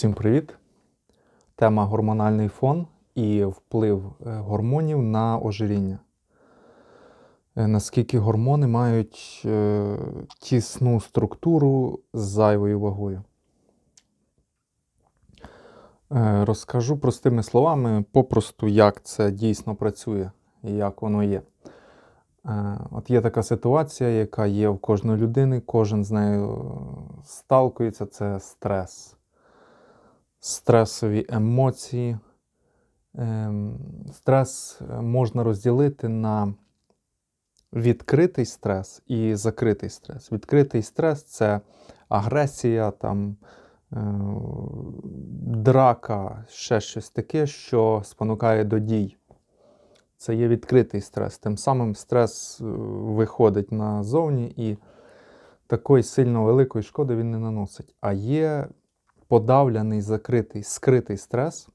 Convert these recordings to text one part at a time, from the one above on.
Всім привіт! Тема гормональний фон і вплив е, гормонів на ожиріння. Е, Наскільки гормони мають е, тісну структуру з зайвою вагою. Розкажу простими словами, попросту, як це дійсно працює і як воно є. От є така ситуація, яка є в кожної людини, кожен з нею сталкується, це стрес стресові емоції. Ем, Стрес можна розділити на відкритий стрес і закритий стрес. Відкритий стрес це агресія, там, е, драка, ще щось таке, що спонукає до дій. Це є відкритий стрес. Тим самим стрес е, виходить назовні і такої сильно великої шкоди він не наносить. А є подавлений, закритий, скритий стрес,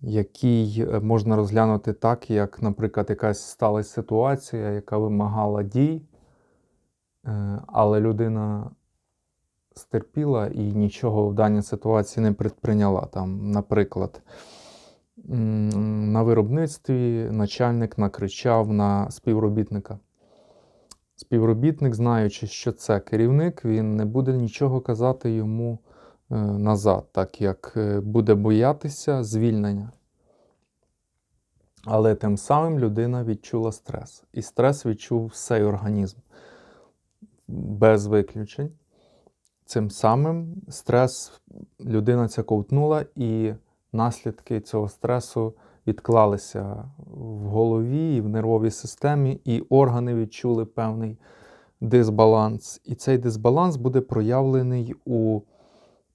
який е, можна розглянути так, як, наприклад, якась сталася ситуація, яка вимагала дій, е, але людина стерпіла і нічого в даній ситуації не предприйняла. Там, наприклад, на виробництві начальник накричав на співробітника. Співробітник, знаючи, що це керівник, він не буде нічого казати йому назад, так як е, буде боятися звільнення. Але тим самим людина відчула стрес. І стрес відчув всей організм без виключень. Цим самим стрес людина ця ковтнула, і наслідки цього стресу відклалися в голові і в нервовій системі, і органи відчули певний дисбаланс. І цей дисбаланс буде проявлений у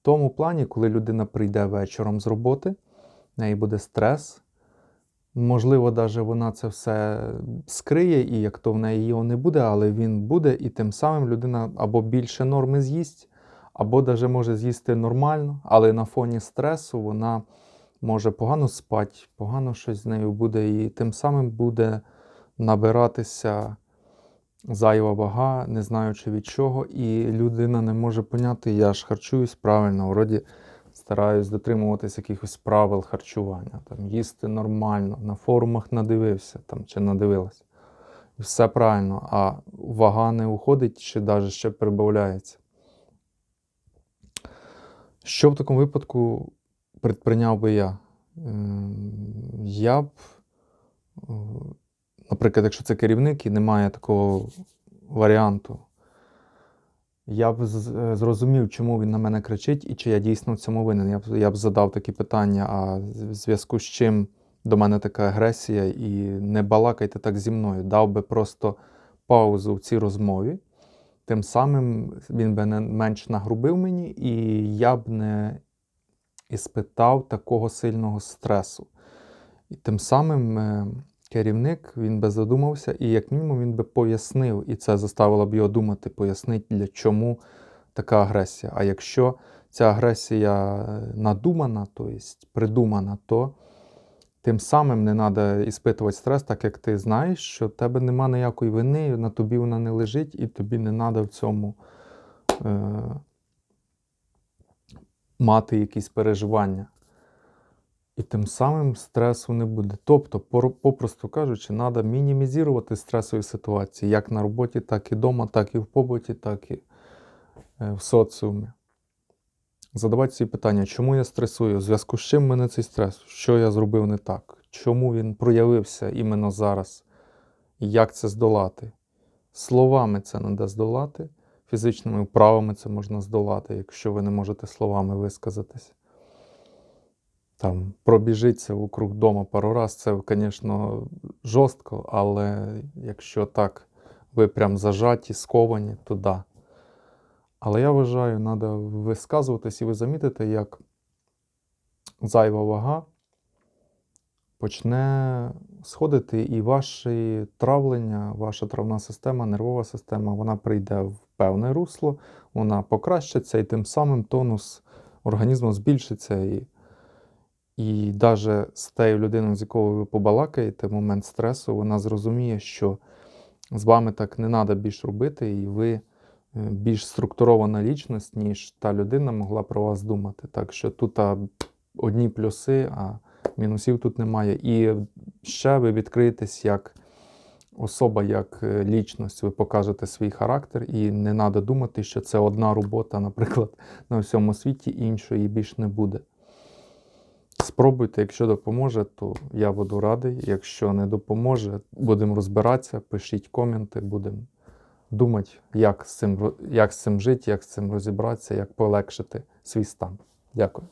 тому плані, коли людина прийде вечором з роботи, в неї буде стрес. Можливо, навіть вона це все скриє, і як то в неї його не буде, але він буде, і тим самим людина або більше норми з'їсть, або навіть може з'їсти нормально, але на фоні стресу вона може погано спати, погано щось з нею буде, і тим самим буде набиратися зайва вага, не знаючи від чого, і людина не може поняти, я ж харчуюсь правильно, вроді стараюсь дотримуватись якихось правил харчування, там, їсти нормально, на форумах надивився там, чи надивилась. Все правильно, а вага не уходить чи навіть ще прибавляється. Що в такому випадку предприйняв би я? Ем, Я б, е, наприклад, якщо це керівник і немає такого варіанту, я б е, зрозумів, чому він на мене кричить і чи я дійсно в цьому винен. Я б, я б задав такі питання, а в зв'язку з чим до мене така агресія, і не балакайте так зі мною. Дав би просто паузу в цій розмові. Тим самим він би не менш нагрубив мені, і я б не іспитав такого сильного стресу. І тим самим е, керівник він би задумався, і як мінімум він би пояснив, і це заставило б його думати, пояснити, для чому така агресія. А якщо ця агресія е, надумана, тобто придумана, то тим самим не треба іспитувати стрес, так як ти знаєш, що в тебе нема ніякої вини, на тобі вона не лежить, і тобі не треба в цьому е, мати якісь переживання. І тим самим стресу не буде. Тобто, попросту кажучи, треба мінімізувати стресові ситуації як на роботі, так і вдома, так і в побуті, так і е, в соціумі. Задавати собі питання, чому я стресую, в зв'язку з чим мене цей стрес, що я зробив не так, чому він проявився іменно зараз, як це здолати. Словами це треба здолати, фізичними вправами це можна здолати, якщо ви не можете словами висказатись. Там пробіжиться вокруг дома пару раз, це, звісно, жорстко, але якщо так ви прям зажаті, сковані, то да. Але я вважаю, треба висказуватись і ви замітите, як зайва вага почне сходити, і ваше травлення, ваша травна система, нервова система, вона прийде в певне русло, вона покращиться, і тим самим тонус організму збільшиться. І, і навіть з тією людиною, з якою ви побалакаєте, момент стресу, вона зрозуміє, що з вами так не треба більше робити, і ви більш структурована лічність, ніж та людина могла про вас думати. Так що тут одні плюси, а мінусів тут немає. І ще ви відкриєтесь як особа, як е, лічність, ви покажете свій характер, і не треба думати, що це одна робота, наприклад, на всьому світі, іншої більш не буде. Спробуйте, якщо допоможе, то я буду радий. Якщо не допоможе, будемо розбиратися, пишіть коменти, будемо думати, як з цим, як з цим жити, як з цим розібратися, як полегшити свій стан. Дякую.